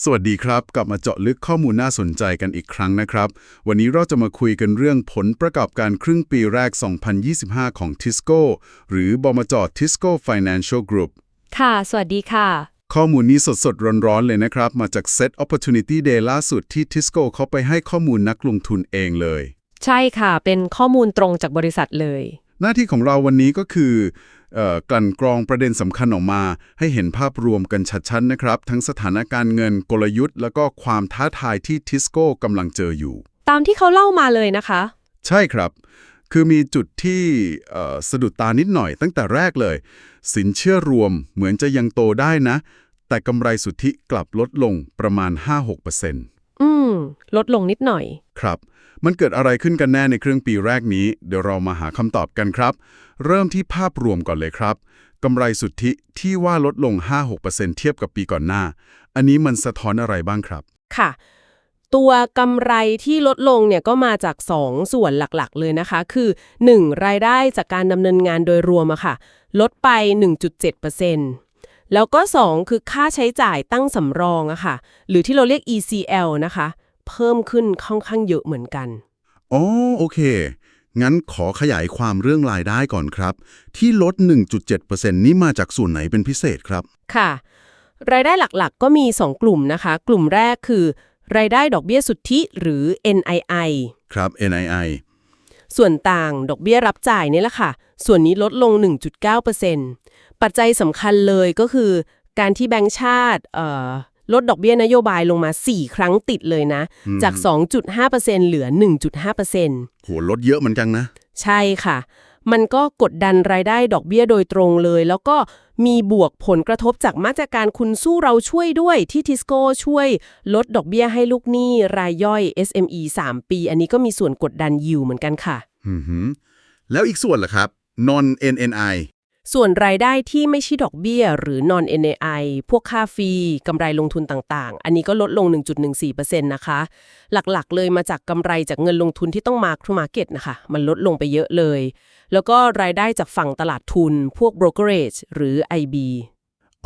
สวัสดีครับ กลับมาเจาะลึกข้อมูลน่าสนใจกันอีกครั้งนะครับ วันนี้เราจะมาคุยกันเรื่องผลประกอบการครึ่งปีแรก 2025 ของ Tisco หรือบมจ Tisco Financial Group ค่ะ สวัสดีค่ะ ข้อมูลนี้สดๆ ร้อนๆ เลยนะครับ มาจาก Set Opportunity Day ล่าสุดที่ Tisco เขาไปให้ข้อมูลนักลงทุนเองเลย ใช่ค่ะ เป็นข้อมูลตรงจากบริษัทเลย หน้าที่ของเราวันนี้ก็คือเอ่อ กลั่นกรองประเด็นสำคัญออกมา ให้เห็นภาพรวมกันชัดๆนะครับ ทั้งสถานการณ์เงินกลยุทธ์ แล้วก็ความท้าทายที่ Tisco กำลังเจออยู่ ตามที่เขาเล่ามาเลยนะคะ ใช่ครับ คือมีจุดที่เอ่อสะดุดตานิดหน่อยตั้งแต่แรกเลย สินเชื่อรวมเหมือนจะยังโตได้นะ แต่กำไรสุทธิกลับลดลงประมาณ 5-6% อืม ลดลงนิดหน่อย ครับ มันเกิดอะไรขึ้นกันแน่ในครึ่งปีแรกนี้ เดี๋ยวเรามาหาคำตอบกันครับ เริ่มที่ภาพรวมก่อนเลยครับกำไรสุทธิที่ว่าลดลง 5-6%เทียบกับปีก่อนหน้า อันนี้มันสะท้อนอะไรบ้างครับ ค่ะ ตัวกำไรที่ลดลงเนี่ยก็มาจาก 2 ส่วนหลักๆ เลยนะคะ คือ 1. รายได้จากการดำเนินงานโดยรวมอะค่ะ ลดไป 1.7% แล้วก็ 2 คือค่าใช้จ่ายตั้งสำรองอะค่ะ หรือที่เราเรียก ECL นะคะ เพิ่มขึ้นค่อนข้างเยอะเหมือนกัน อ๋อ โอเค งั้นขอขยายความเรื่องรายได้ก่อนครับ ที่ลด 1.7%นี่มาจากส่วนไหนเป็นพิเศษครับ ค่ะ รายได้หลักๆ ก็มี 2 กลุ่มนะคะ กลุ่มแรกคือ รายได้ดอกเบี้ยสุทธิหรือ NII ครับ NII ส่วนต่างดอกเบี้ยรับจ่ายนี่แหละค่ะ ส่วนนี้ลดลง 1.9% ปัจจัยสำคัญเลยก็คือ การที่แบงก์ชาติเอ่อลดดอกเบี้ยนโยบายลงมา 4 ครั้งติดเลยนะอืมจาก 2.5%เหลือ 1.5%โหลดเยอะเหมือนกันนะ ใช่ค่ะ มันก็กดดันรายได้ดอกเบี้ยโดยตรงเลย แล้วก็มีบวกผลกระทบจากมาตรการคุณสู้เราช่วยด้วยที่ทิสโก้ช่วยลดดอกเบี้ยให้ลูกหนี้รายย่อย SME 3 ปี อันนี้ก็มีส่วนกดดันยิวเหมือนกันค่ะอือหือแล้วอีกส่วนล่ะครับ non NNI ส่วนรายได้ที่ไม่ใช่ดอกเบี้ย หรือ non NAI พวกค่าฟรีกำไรลงทุนต่างๆ อันนี้ก็ลดลง 1.14%นะคะ หลักๆ เลยมาจากกำไรจากเงินลงทุนที่ต้อง mark to market นะคะ มันลดลงไปเยอะเลย แล้วก็รายได้จากฝั่งตลาดทุน พวก brokerage หรือ IB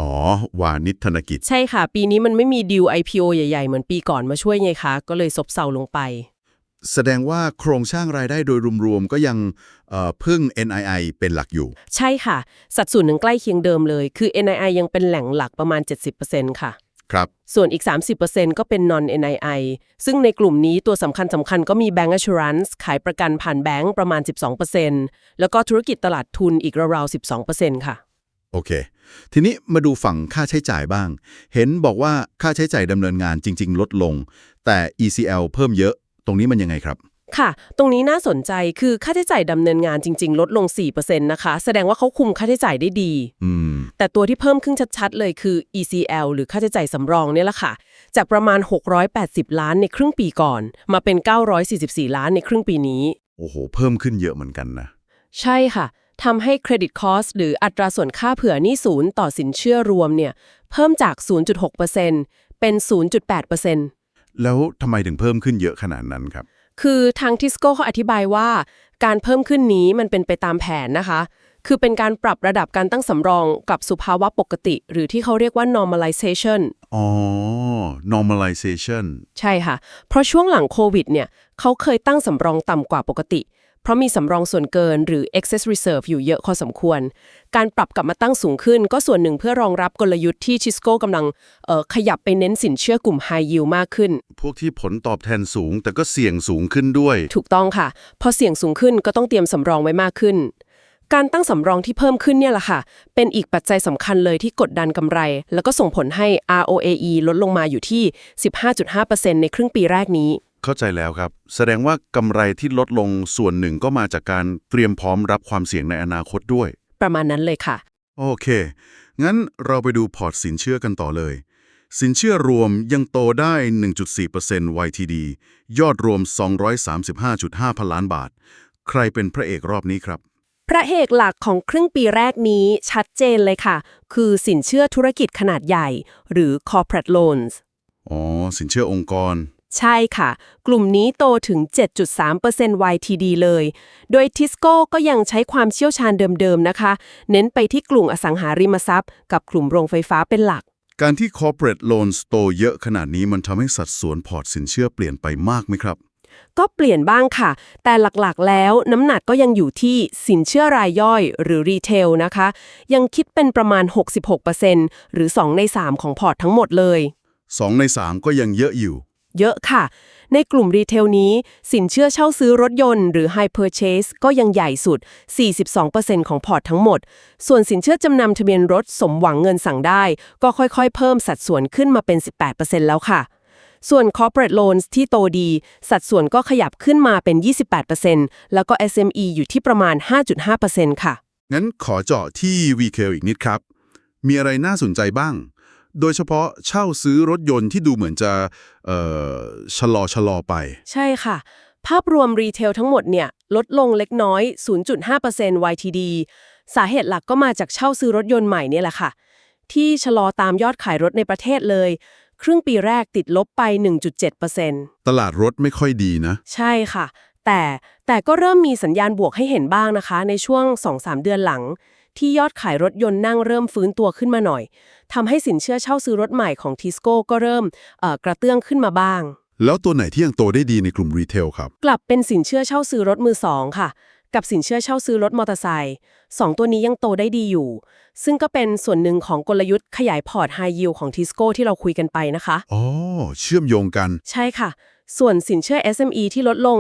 อ๋อ วานิชธนกิจ ใช่ค่ะ ปีนี้มันไม่มีดีล IPO ใหญ่ๆ เหมือนปีก่อนมาช่วยไงคะ ก็เลยซบเซาลงไป แสดงว่าโครงสร้างรายได้โดยรวมๆ ก็ยังเอ่อพึ่ง NII เป็นหลักอยู่ ใช่ค่ะ สัดส่วนหนึ่งใกล้เคียงเดิมเลย คือ NII ยังเป็นแหล่งหลักประมาณ 70%ค่ะ ครับ ส่วนอีก 30%ก็เป็น non NII ซึ่งในกลุ่มนี้ตัวสำคัญสำคัญก็มี Bank Assurance ขายประกันผ่านแบงก์ประมาณ 12%แล้วก็ธุรกิจตลาดทุนอีกราวๆ 12%ค่ะ โอเค ทีนี้มาดูฝั่งค่าใช้จ่ายบ้าง เห็นบอกว่าค่าใช้จ่ายดำเนินงานจริง ๆ ลดลง แต่ ECL เพิ่มเยอะ ตรงนี้มันยังไงครับ ค่ะ ตรงนี้น่าสนใจคือค่าใช้จ่ายดำเนินงานจริง ๆ ลดลง 4%นะคะ แสดงว่าเขาคุมค่าใช้จ่ายได้ดี อืม แต่ตัวที่เพิ่มขึ้นชัดๆ เลยคือ ECL หรือค่าใช้จ่ายสำรองเนี่ยแหละค่ะ จากประมาณ 680 ล้านในครึ่งปีก่อน มาเป็น 944 ล้านในครึ่งปีนี้ โอ้โห เพิ่มขึ้นเยอะเหมือนกันนะ ใช่ค่ะทำให้เครดิตคอสหรืออัตราส่วนค่าเผื่อหนี้ศูนย์ต่อสินเชื่อรวมเนี่ยเพิ่มจาก 0.6%เป็น 0.8% แล้วทำไมถึงเพิ่มขึ้นเยอะขนาดนั้นครับ คือทางทิสโก้เขาอธิบายว่า การเพิ่มขึ้นนี้มันเป็นไปตามแผนนะคะ คือเป็นการปรับระดับการตั้งสำรองกับสุภาวะปกติ หรือที่เขาเรียกว่า normalization อ๋อ normalization ใช่ค่ะ เพราะช่วงหลังโควิดเนี่ยเขาเคยตั้งสำรองต่ำกว่าปกติ เพราะมีสำรองส่วนเกินหรือ excess reserve อยู่เยอะพอสมควร การปรับกลับมาตั้งสูงขึ้น ก็ส่วนหนึ่งเพื่อรองรับกลยุทธ์ที่ชิสโก้กำลังเอ่อขยับไปเน้นสินเชื่อกลุ่ม high yield มากขึ้น พวกที่ผลตอบแทนสูง แต่ก็เสี่ยงสูงขึ้นด้วย ถูกต้องค่ะ พอเสี่ยงสูงขึ้นก็ต้องเตรียมสำรองไว้มากขึ้น การตั้งสำรองที่เพิ่มขึ้นเนี่ยแหละค่ะ เป็นอีกปัจจัยสำคัญเลยที่กดดันกำไร แล้วก็ส่งผลให้ ROAE ลดลงมาอยู่ที่ 15.5%ในครึ่งปีแรกนี้ เข้าใจแล้วครับ แสดงว่ากำไรที่ลดลงส่วนหนึ่งก็มาจากการเตรียมพร้อมรับความเสี่ยงในอนาคตด้วย ประมาณนั้นเลยค่ะ โอเค งั้นเราไปดูพอร์ตสินเชื่อกันต่อเลย สินเชื่อรวมยังโตได้ 1.4% YTD ยอดรวม 235.5 พันล้านบาท ใครเป็นพระเอกรอบนี้ครับพระเอกหลักของครึ่งปีแรกนี้ชัดเจนเลยค่ะ คือสินเชื่อธุรกิจขนาดใหญ่ หรือ corporate loans อ๋อ สินเชื่อองค์กร ใช่ค่ะ กลุ่มนี้โตถึง 7.3% YTD เลย โดยทิสโก้ก็ยังใช้ความเชี่ยวชาญเดิมๆนะคะ เน้นไปที่กลุ่มอสังหาริมทรัพย์ กับกลุ่มโรงไฟฟ้าเป็นหลัก การที่ corporate loans โตเยอะขนาดนี้มันทำให้สัดส่วนพอร์ตสินเชื่อเปลี่ยนไปมากไหมครับ ก็เปลี่ยนบ้างค่ะ แต่หลักๆ แล้วน้ำหนักก็ยังอยู่ที่สินเชื่อรายย่อยหรือรีเทลนะคะ ยังคิดเป็นประมาณ 66%หรือ 2 ใน 3 ของพอร์ตทั้งหมดเลย 2 ใน 3 ก็ยังเยอะอยู่ เยอะค่ะ ในกลุ่มรีเทลนี้ สินเชื่อเช่าซื้อรถยนต์หรือ High Purchase ก็ยังใหญ่สุด 42%ของพอร์ตทั้งหมด ส่วนสินเชื่อจำนำทะเบียนรถสมหวังเงินสั่งได้ ก็ค่อยๆ เพิ่มสัดส่วนขึ้นมาเป็น 18%แล้วค่ะส่วน corporate loans ที่โตดี สัดส่วนก็ขยับขึ้นมาเป็น 28%แล้วก็ SME อยู่ที่ประมาณ 5.5%ค่ะ งั้นขอเจาะที่ v k อีกนิดครับ มีอะไรน่าสนใจบ้าง โดยเฉพาะเช่าซื้อรถยนต์ที่ดูเหมือนจะเอ่อชะลอชะลอไป ใช่ค่ะ ภาพรวมรีเทลทั้งหมดเนี่ยลดลงเล็กน้อย 0.5% YTD สาเหตุหลักก็มาจากเช่าซื้อรถยนต์ใหม่เนี่ยแหละค่ะ ที่ชะลอตามยอดขายรถในประเทศเลย ครึ่งปีแรกติดลบไป 1.7%ตลาดรถไม่ค่อยดีนะ ใช่ค่ะ แต่แต่ก็เริ่มมีสัญญาณบวกให้เห็นบ้างนะคะ ในช่วง 2-3 เดือนหลัง ที่ยอดขายรถยนต์นั่งเริ่มฟื้นตัวขึ้นมาหน่อยทำให้สินเชื่อเช่าซื้อรถใหม่ของทิสโก้ก็เริ่มเอ่อกระเตื้องขึ้นมาบ้าง แล้วตัวไหนที่ยังโตได้ดีในกลุ่มรีเทลครับ กลับเป็นสินเชื่อเช่าซื้อรถมือสองค่ะ กับสินเชื่อเช่าซื้อรถมอเตอร์ไซค์สองตัวนี้ยังโตได้ดีอยู่ ซึ่งก็เป็นส่วนหนึ่งของกลยุทธ์ขยายพอร์ตไฮยิวของทิสโก้ที่เราคุยกันไปนะคะอ๋อเชื่อมโยงกัน ใช่ค่ะ ส่วนสินเชื่อ SME ที่ลดลง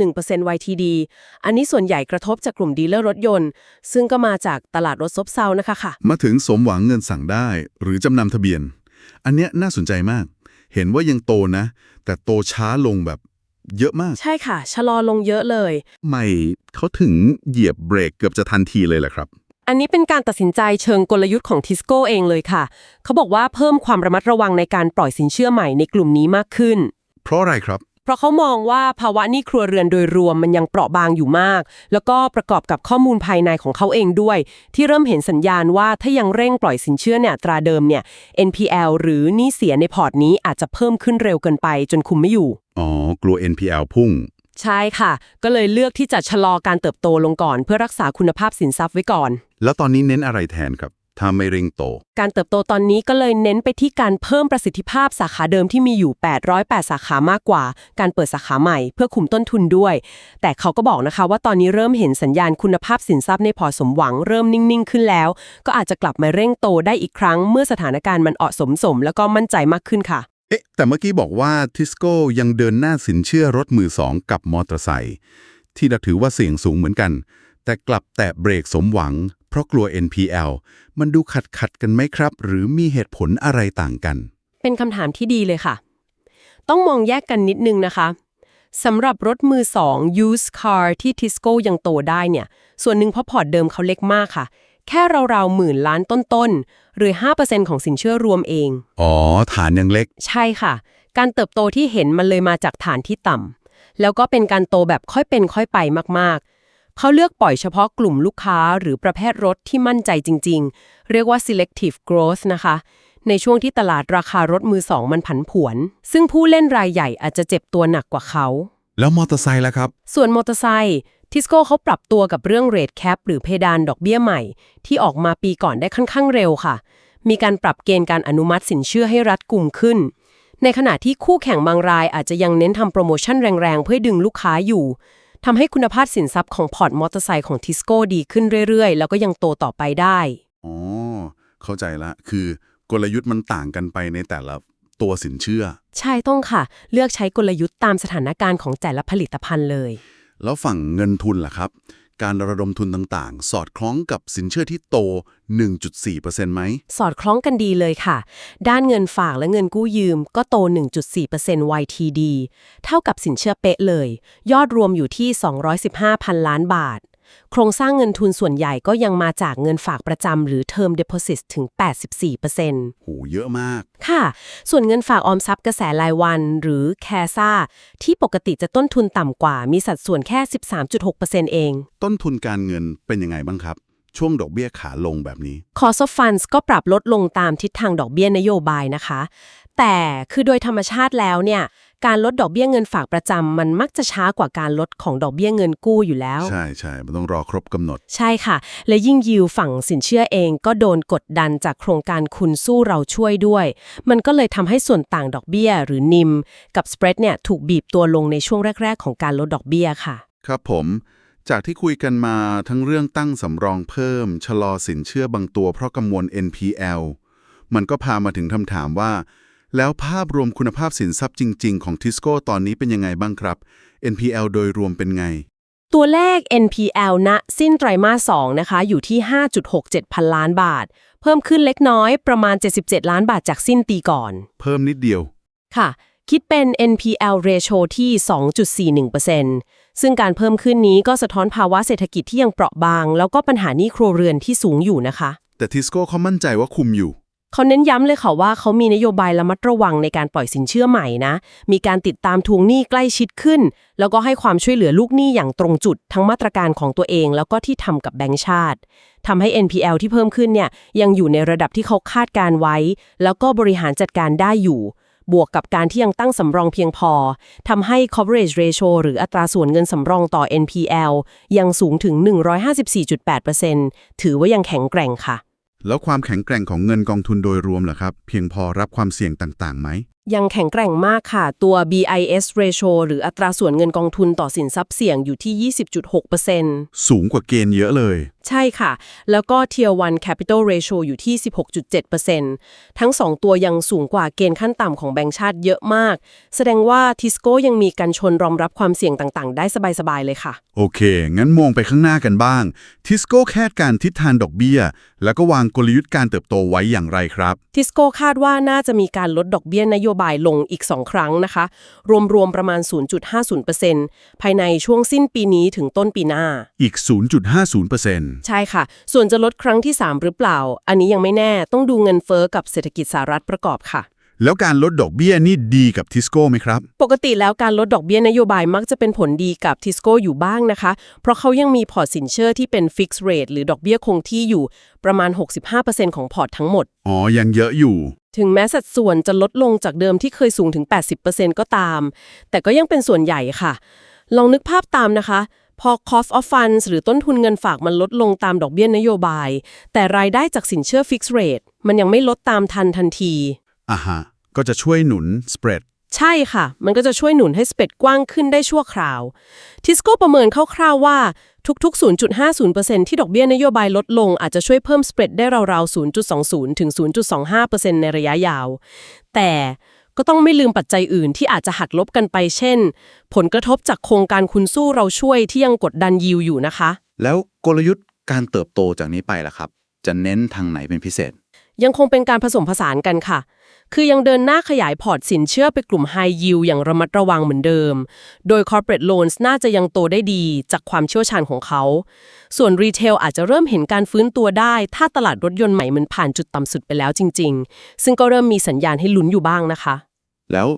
3.1% YTD อันนี้ส่วนใหญ่กระทบจากกลุ่มดีลเลอร์รถยนต์ ซึ่งก็มาจากตลาดรถซบเซานะคะค่ะ มาถึงสมหวังเงินสั่งได้ หรือจำนำทะเบียน อันเนี้ยน่าสนใจมาก เห็นว่ายังโตนะ แต่โตช้าลงแบบเยอะมาก ใช่ค่ะ ชะลอลงเยอะเลย ไม่เขาถึงเหยียบเบรกเกือบจะทันทีเลยแหละครับ อันนี้เป็นการตัดสินใจเชิงกลยุทธ์ของทิสโก้เองเลยค่ะ เขาบอกว่าเพิ่มความระมัดระวังในการปล่อยสินเชื่อใหม่ในกลุ่มนี้มากขึ้น เพราะอะไรครับ เพราะเขามองว่าภาวะหนี้ครัวเรือนโดยรวมมันยังเปราะบางอยู่มาก แล้วก็ประกอบกับข้อมูลภายในของเขาเองด้วย ที่เริ่มเห็นสัญญาณว่าถ้ายังเร่งปล่อยสินเชื่อเนี่ยตราเดิมเนี่ย NPL หรือหนี้เสียในพอร์ตนี้อาจจะเพิ่มขึ้นเร็วเกินไปจนคุมไม่อยู่ อ๋อ กลัว NPL พุ่ง ใช่ค่ะ ก็เลยเลือกที่จะชะลอการเติบโตลงก่อน เพื่อรักษาคุณภาพสินทรัพย์ไว้ก่อน แล้วตอนนี้เน้นอะไรแทนครับ ถ้าไม่เร่งโต การเติบโตตอนนี้ก็เลยเน้นไปที่การเพิ่มประสิทธิภาพสาขาเดิมที่มีอยู่ 808 สาขามากกว่า การเปิดสาขาใหม่เพื่อคุมต้นทุนด้วย แต่เขาก็บอกนะคะว่าตอนนี้เริ่มเห็นสัญญาณคุณภาพสินทรัพย์ในพอร์ตสมหวังเริ่มนิ่ง ๆ ขึ้นแล้ว ก็อาจจะกลับมาเร่งโตได้อีกครั้ง เมื่อสถานการณ์มันเหมาะสมสม แล้วก็มั่นใจมากขึ้นค่ะ เอ๊ะ แต่เมื่อกี้บอกว่าทิสโก้ยังเดินหน้าสินเชื่อรถมือสองกับมอเตอร์ไซค์ที่เราถือว่าเสี่ยงสูงเหมือนกัน แต่กลับแตะเบรกสมหวัง เพราะกลัว NPL มันดูขัดขัดๆกันไหมครับ หรือมีเหตุผลอะไรต่างกัน เป็นคำถามที่ดีเลยค่ะ ต้องมองแยกกันนิดนึงนะคะสำหรับรถมือสอง used car ที่ทิสโก้ยังโตได้เนี่ย ส่วนหนึ่งเพราะพอร์ตเดิมเขาเล็กมากค่ะ แค่ราวๆหมื่นล้านต้นๆ หรือ 5%ของสินเชื่อรวมเอง อ๋อ ฐานยังเล็ก ใช่ค่ะ การเติบโตที่เห็นมันเลยมาจากฐานที่ต่ำแล้วก็เป็นการโตแบบค่อยเป็นค่อยไปมากๆ เขาเลือกปล่อยเฉพาะกลุ่มลูกค้าหรือประเภทรถที่มั่นใจจริง ๆ เรียกว่า selective growth นะคะ ในช่วงที่ตลาดราคารถมือสองมันผันผวน ซึ่งผู้เล่นรายใหญ่อาจจะเจ็บตัวหนักกว่าเขา แล้วมอเตอร์ไซค์ล่ะครับ ส่วนมอเตอร์ไซค์ทิสโก้เขาปรับตัวกับเรื่องเรทแคปหรือเพดานดอกเบี้ยใหม่ ที่ออกมาปีก่อนได้ค่อนข้างเร็วค่ะ มีการปรับเกณฑ์การอนุมัติสินเชื่อให้รัดกุมขึ้น ในขณะที่คู่แข่งบางรายอาจจะยังเน้นทำโปรโมชั่นแรงๆ เพื่อดึงลูกค้าอยู่ ทำให้คุณภาพสินทรัพย์ของพอร์ตมอเตอร์ไซค์ของทิสโก้ดีขึ้นเรื่อย ๆ แล้วก็ยังโตต่อไปได้ อ๋อ เข้าใจละ คือกลยุทธ์มันต่างกันไปในแต่ละตัวสินเชื่อ ใช่ต้องค่ะ เลือกใช้กลยุทธ์ตามสถานการณ์ของแต่ละผลิตภัณฑ์เลย แล้วฝั่งเงินทุนล่ะครับ การระดมทุนต่างๆ สอดคล้องกับสินเชื่อที่โต 1.4%ไหม สอดคล้องกันดีเลยค่ะ ด้านเงินฝากและเงินกู้ยืมก็โต 1.4% YTD เท่ากับสินเชื่อเป๊ะเลย ยอดรวมอยู่ที่ 215,000 ล้านบาท โครงสร้างเงินทุนส่วนใหญ่ก็ยังมาจากเงินฝากประจำหรือ Term Deposit ถึง 84%โหเยอะมาก ค่ะ ส่วนเงินฝากออมทรัพย์กระแสรายวัน หรือ c a s a ที่ปกติจะต้นทุนต่ำกว่า มีสัดส่วนแค่ 13.6%เอง ต้นทุนการเงินเป็นยังไงบ้างครับ ช่วงดอกเบี้ยขาลงแบบนี้ Cost of Funds ก็ปรับลดลงตามทิศทางดอกเบี้ยนโยบายนะคะ แต่คือโดยธรรมชาติแล้วเนี่ย การลดดอกเบี้ยเงินฝากประจำมันมักจะช้ากว่าการลดของดอกเบี้ยเงินกู้อยู่แล้ว ใช่ใช่มันต้องรอครบกำหนด ใช่ค่ะ และยิ่งยิวฝั่งสินเชื่อเองก็โดนกดดันจากโครงการคุณสู้เราช่วยด้วย มันก็เลยทำให้ส่วนต่างดอกเบี้ยหรือนิม กับสเปรดเนี่ยถูกบีบตัวลงในช่วงแรก ๆ ของการลดดอกเบี้ยค่ะ ครับผม จากที่คุยกันมาทั้งเรื่องตั้งสำรองเพิ่ม ชะลอสินเชื่อบางตัวเพราะกังวล NPL มันก็พามาถึงคำถามว่า แล้วภาพรวมคุณภาพสินทรัพย์จริง ๆ ของทิสโก้ตอนนี้เป็นยังไงบ้างครับ NPL โดยรวมเป็นไง ตัวเลข NPL ณสิ้นไตรมาส2นะคะ อยู่ที่ 5.67 พันล้านบาท เพิ่มขึ้นเล็กน้อยประมาณ 77 ล้านบาทจากสิ้นปีก่อน เพิ่มนิดเดียว ค่ะ คิดเป็น NPL ratio ที่ 2.41%ซึ่งการเพิ่มขึ้นนี้ก็สะท้อนภาวะเศรษฐกิจที่ยังเปราะบาง แล้วก็ปัญหาหนี้ครัวเรือนที่สูงอยู่นะคะ แต่ทิสโก้เขามั่นใจว่าคุมอยู่ เขาเน้นย้ำเลยค่ะว่าเขามีนโยบายระมัดระวังในการปล่อยสินเชื่อใหม่นะ มีการติดตามทวงหนี้ใกล้ชิดขึ้น แล้วก็ให้ความช่วยเหลือลูกหนี้อย่างตรงจุดทั้งมาตรการของตัวเอง แล้วก็ที่ทำกับแบงก์ชาติทำให้ NPL ที่เพิ่มขึ้นเนี่ยยังอยู่ในระดับที่เขาคาดการไว้ แล้วก็บริหารจัดการได้อยู่ บวกกับการที่ยังตั้งสำรองเพียงพอทำให้ coverage ratio หรืออัตราส่วนเงินสำรองต่อ NPL ยังสูงถึง 154.8%ถือว่ายังแข็งแกร่งค่ะ แล้วความแข็งแกร่งของเงินกองทุนโดยรวมเหรอครับ เพียงพอรับความเสี่ยงต่างๆไหมยังแข็งแกร่งมากค่ะ ตัว BIS ratio หรืออัตราส่วนเงินกองทุนต่อสินทรัพย์เสี่ยงอยู่ที่ 20.6%สูงกว่าเกณฑ์เยอะเลย ใช่ค่ะ แล้วก็ Tier 1 Capital Ratio อยู่ที่ 16.7%ทั้ง 2 ตัวยังสูงกว่าเกณฑ์ขั้นต่ำของแบงก์ชาติเยอะมาก แสดงว่าทิสโก้ยังมีการชนรองรับความเสี่ยงต่างๆ ได้สบาย ๆ เลยค่ะ โอเค งั้นมองไปข้างหน้ากันบ้างทิสโก้คาดการทิศทางดอกเบี้ย แล้วก็วางกลยุทธ์การเติบโตไว้อย่างไรครับทิสโก้คาดว่าน่าจะมีการลดดอกเบี้ยนโยบายลงอีก 2 ครั้งนะคะ รวมๆ ประมาณ 0.50%ภายในช่วงสิ้นปีนี้ถึงต้นปีหน้า อีก 0.50%ใช่ค่ะ ส่วนจะลดครั้งที่ 3 หรือเปล่า อันนี้ยังไม่แน่ต้องดูเงินเฟอ้อกับเศรษฐกิจสหรัฐประกอบค่ะแล้วการลดดอกเบี้ยนี่ดีกับทิสโก้ไหมครับ ปกติแล้วการลดดอกเบี้ยนโยบายมักจะเป็นผลดีกับทิสโก้อยู่บ้างนะคะ เพราะเขายังมีพอร์ตสินเชื่อที่เป็นฟิกซ์เรทหรือดอกเบี้ยคงที่อยู่ประมาณ 65%ของพอร์ตทั้งหมด อ๋อ ยังเยอะอยู่ ถึงแม้สัดส่วนจะลดลงจากเดิมที่เคยสูงถึง 80%ก็ตาม แต่ก็ยังเป็นส่วนใหญ่ค่ะ ลองนึกภาพตามนะคะ พอ cost of funds หรือต้นทุนเงินฝากมันลดลงตามดอกเบี้ยนโยบาย แต่รายได้จากสินเชื่อ fixed rate มันยังไม่ลดตามทันทันทีอะฮะ ก็จะช่วยหนุน spread ใช่ค่ะ มันก็จะช่วยหนุนให้สเปดกว้างขึ้นได้ชั่วคราว ทิสโก้ประเมินคร่าวๆว่าทุกๆ 0.50%ที่ดอกเบี้ยนโยบายลดลงอาจจะช่วยเพิ่มสเปรดได้ราวๆ 0.20 ถึง 0.25%ในระยะยาว แต่ก็ต้องไม่ลืมปัจจัยอื่นที่อาจจะหักลบกันไป เช่น ผลกระทบจากโครงการคุณสู้เราช่วยที่ยังกดดันยิวอยู่นะคะ แล้วกลยุทธ์การเติบโตจากนี้ไปล่ะครับ จะเน้นทางไหนเป็นพิเศษ ยังคงเป็นการผสมผสานกันค่ะ คือยังเดินหน้าขยายพอร์ตสินเชื่อไปกลุ่ม High Yield อย่างระมัดระวังเหมือนเดิม โดย Corporate Loans น่าจะยังโตได้ดีจากความเชี่ยวชาญของเขา ส่วน Retail อาจจะเริ่มเห็นการฟื้นตัวได้ ถ้าตลาดรถยนต์ใหม่มันผ่านจุดต่ำสุดไปแล้วจริง ๆ ซึ่งก็เริ่มมีสัญญาณให้ลุ้นอยู่บ้างนะคะ แล้ว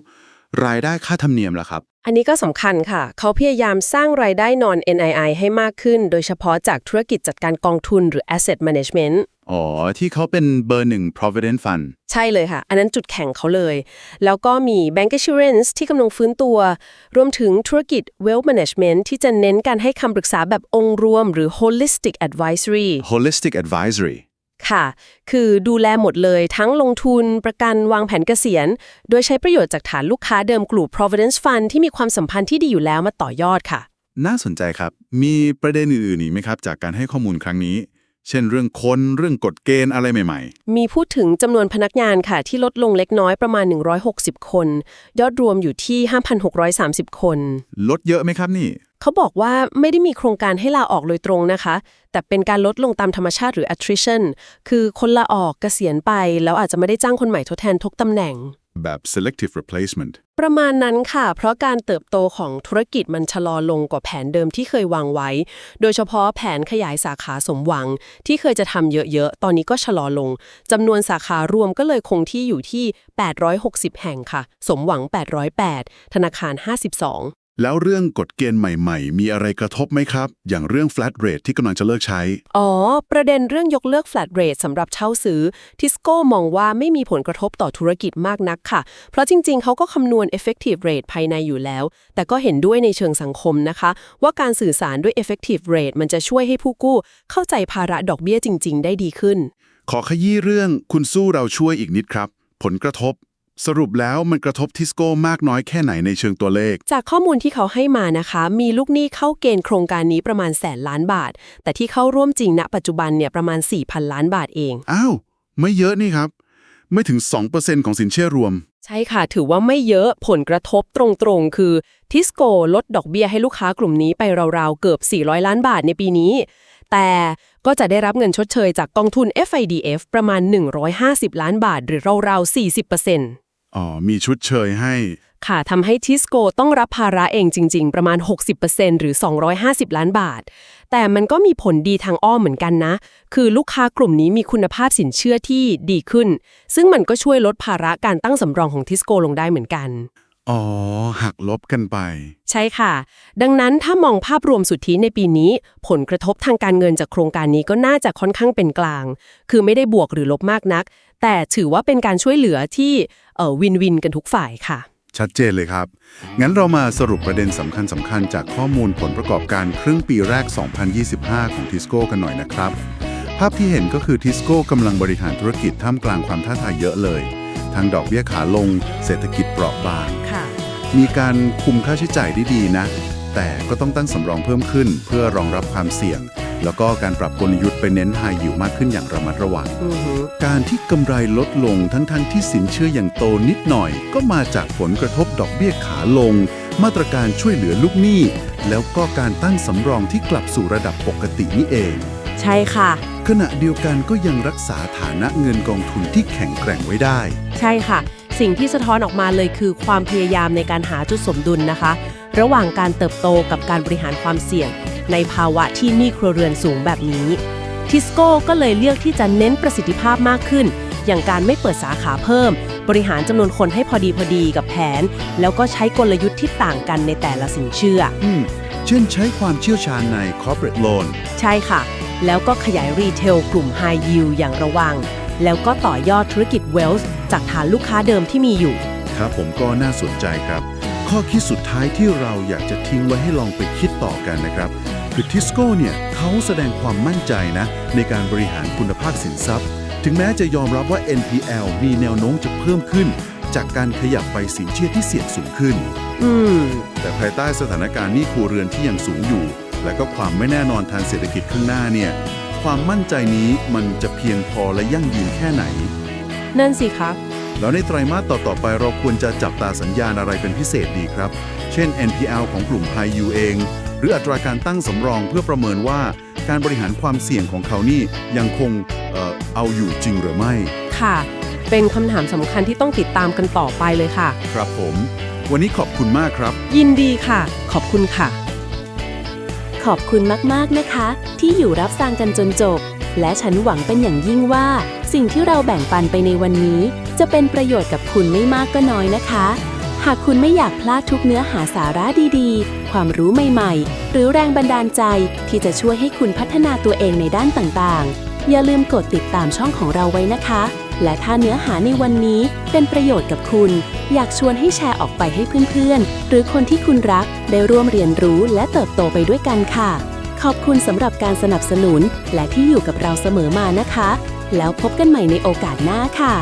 รายได้ค่าธรรมเนียมล่ะครับ อันนี้ก็สำคัญค่ะ เขาพยายามสร้างรายได้นอน NII ให้มากขึ้น โดยเฉพาะจากธุรกิจจัดการกองทุนหรือ Asset Management อ๋อ ที่เขาเป็นเบอร์หนึ่ง provident fund ใช่เลยค่ะ อันนั้นจุดแข็งเขาเลย แล้วก็มี Bank Assurance ที่กำลังฟื้นตัว รวมถึงธุรกิจ Wealth Management ที่จะเน้นการให้คำปรึกษาแบบองค์รวมหรือ Holistic Advisory holistic advisory ค่ะ คือดูแลหมดเลยทั้งลงทุนประกันวางแผนเกษียณ โดยใช้ประโยชน์จากฐานลูกค้าเดิมกลุ่ม Providence Fund ที่มีความสัมพันธ์ที่ดีอยู่แล้วมาต่อยอดค่ะ น่าสนใจครับ มีประเด็นอื่นๆอีกไหมครับ จากการให้ข้อมูลครั้งนี้ เช่นเรื่องคนเรื่องกฎเกณฑ์อะไรใหม่ มีพูดถึงจำนวนพนักงานค่ะ ที่ลดลงเล็กน้อยประมาณ 160 คน ยอดรวมอยู่ที่ 5,630 คน ๆ ลดเยอะไหมครับนี่ เขาบอกว่าไม่ได้มีโครงการให้ลาออกโดยตรงนะคะ แต่เป็นการลดลงตามธรรมชาติหรือ attrition คือคนลาออกเกษียณไป แล้วอาจจะไม่ได้จ้างคนใหม่ทดแทนทุกตำแหน่ง แบบ selective replacement ประมาณนั้นค่ะ เพราะการเติบโตของธุรกิจมันชะลอลงกว่าแผนเดิมที่เคยวางไว้ โดยเฉพาะแผนขยายสาขาสมหวัง ที่เคยจะทำเยอะ ๆ ตอนนี้ก็ชะลอลงจำนวนสาขารวมก็เลยคงที่อยู่ที่ 860 แห่งค่ะ สมหวัง 808 ธนาคาร 52 แล้วเรื่องกฎเกณฑ์ใหม่ๆ มีอะไรกระทบไหมครับ อย่างเรื่อง flat rate ที่กำลังจะเลิกใช้ อ๋อ ประเด็นเรื่องยกเลิก flat rate สำหรับเช่าซื้อ ทิสโก้มองว่าไม่มีผลกระทบต่อธุรกิจมากนักค่ะ เพราะจริงๆ เขาก็คำนวณ effective rate ภายในอยู่แล้ว แต่ก็เห็นด้วยในเชิงสังคมนะคะ ว่าการสื่อสารด้วย effective rate มันจะช่วยให้ผู้กู้ เข้าใจภาระดอกเบี้ยจริง ๆ ได้ดีขึ้น ขอขยี้เรื่องคุณสู้เราช่วยอีกนิดครับ ผลกระทบ สรุปแล้วมันกระทบทิสโก้มากน้อยแค่ไหนในเชิงตัวเลข จากข้อมูลที่เขาให้มานะคะ มีลูกหนี้เข้าเกณฑ์โครงการนี้ประมาณแสนล้านบาท แต่ที่เข้าร่วมจริงณปัจจุบันเนี่ยประมาณ 4,000 ล้านบาทเอง อ้าว ไม่เยอะนี่ครับ ไม่ถึง 2%ของสินเชื่อรวม ใช่ค่ะ ถือว่าไม่เยอะผลกระทบตรงๆ คือทิสโกลดดอกเบี้ยให้ลูกค้ากลุ่มนี้ไปราวๆเกือบ 400 ล้านบาทในปีนี้ แต่ก็จะได้รับเงินชดเชยจากกองทุน FIDF ประมาณ 150 ล้านบาท หรือราวๆ40% อ๋อ มีชุดเชยให้ ค่ะทำให้ทิสโกต้องรับภาระเองจริง ๆ ประมาณ 60%หรือ 250 ล้านบาท แต่มันก็มีผลดีทางอ้อมเหมือนกันนะ คือลูกค้ากลุ่มนี้มีคุณภาพสินเชื่อที่ดีขึ้น ซึ่งมันก็ช่วยลดภาระการตั้งสำรองของทิสโกลงได้เหมือนกัน อ๋อ หักลบกันไป ใช่ค่ะ ดังนั้นถ้ามองภาพรวมสุทธิในปีนี้ ผลกระทบทางการเงินจากโครงการนี้ก็น่าจะค่อนข้างเป็นกลาง คือไม่ได้บวกหรือลบมากนัก แต่ถือว่าเป็นการช่วยเหลือที่เอ่อวินวินกันทุกฝ่ายค่ะ ชัดเจนเลยครับ งั้นเรามาสรุปประเด็นสำคัญสำคัญๆจากข้อมูลผลประกอบการครึ่งปีแรก 2025 ของทิสโก้กันหน่อยนะครับ ภาพที่เห็นก็คือทิสโก้กำลังบริหารธุรกิจท่ามกลางความท้าทายเยอะเลย ทั้งดอกเบี้ยขาลง เศรษฐกิจเปราะบาง ค่ะ มีการคุมค่าใช้จ่ายได้ดีนะ แต่ก็ต้องตั้งสำรองเพิ่มขึ้น เพื่อรองรับความเสี่ยง แล้วก็การปรับกลยุทธ์ไปเน้น High Yield มากขึ้นอย่างระมัดระวัง อือฮึการที่กำไรลดลงทั้งๆทที่สินเชื่ออย่างโตนิดหน่อย ก็มาจากผลกระทบดอกเบี้ยขาลง มาตรการช่วยเหลือลูกหนี้ แล้วก็การตั้งสำรองที่กลับสู่ระดับปกตินี่เอง ใช่ค่ะ ขณะเดียวกันก็ยังรักษาฐานะเงินกองทุนที่แข็งแกร่งไว้ได้ ใช่ค่ะ สิ่งที่สะท้อนออกมาเลยคือความพยายามในการหาจุดสมดุลนะคะ ระหว่างการเติบโตกับการบริหารความเสี่ยง ในภาวะที่หนี้ครัวเรือนสูงแบบนี้ ทิสโก้ก็เลยเลือกที่จะเน้นประสิทธิภาพมากขึ้น อย่างการไม่เปิดสาขาเพิ่ม บริหารจำนวนคนให้พอดีพอดีกับแผน แล้วก็ใช้กลยุทธ์ที่ต่างกันในแต่ละสินเชื่อ อืม เช่นใช้ความเชี่ยวชาญใน corporate loan ใช่ค่ะ แล้วก็ขยายรีเทลกลุ่ม High Yield อย่างระวัง แล้วก็ต่อยอดธุรกิจ Wealth จากฐานลูกค้าเดิมที่มีอยู่ ครับผมก็น่าสนใจครับ ข้อคิดสุดท้ายที่เราอยากจะทิ้งไว้ให้ลองไปคิดต่อกันนะครับ คือทิสโก้เนี่ยเขาแสดงความมั่นใจนะ ในการบริหารคุณภาพสินทรัพย์ ถึงแม้จะยอมรับว่า NPL มีแนวโน้มจะเพิ่มขึ้น จากการขยับไปสินเชื่อที่เสี่ยงสูงขึ้น อืม แต่ภายใต้สถานการณ์หนี้ครัวเรือนที่ยังสูงอยู่ และก็ความไม่แน่นอนทางเศรษฐกิจข้างหน้าเนี่ยความมั่นใจนี้มันจะเพียงพอและยั่งยืนแค่ไหน นั่นสิคะ แล้วในไตรมาสต่อ ๆ ไปเราควรจะจับตาสัญญาณอะไรเป็นพิเศษดีครับ เช่น NPL ของกลุ่ม High Yield เอง หรืออัตราการตั้งสำรองเพื่อประเมินว่าการบริหารความเสี่ยงของเขานี่ยังคงเอ่อเอาอยู่จริงหรือไม่ ค่ะ เป็นคำถามสำคัญที่ต้องติดตามกันต่อไปเลยค่ะ ครับผม วันนี้ขอบคุณมากครับ ยินดีค่ะ ขอบคุณค่ะ ขอบคุณมากๆนะคะ ที่อยู่รับฟังกันจนจบ และฉันหวังเป็นอย่างยิ่งว่า สิ่งที่เราแบ่งปันไปในวันนี้ จะเป็นประโยชน์กับคุณไม่มากก็น้อยนะคะ หากคุณไม่อยากพลาดทุกเนื้อหาสาระดีๆ ความรู้ใหม่ๆ หรือแรงบันดาลใจที่จะช่วยให้คุณพัฒนาตัวเองในด้านต่างๆ อย่าลืมกดติดตามช่องของเราไว้นะคะ และถ้าเนื้อหาในวันนี้เป็นประโยชน์กับคุณ อยากชวนให้แชร์ออกไปให้เพื่อนๆ หรือคนที่คุณรักได้ร่วมเรียนรู้และเติบโตไปด้วยกันค่ะ ขอบคุณสำหรับการสนับสนุน และที่อยู่กับเราเสมอมานะคะ แล้วพบกันใหม่ในโอกาสหน้าค่ะ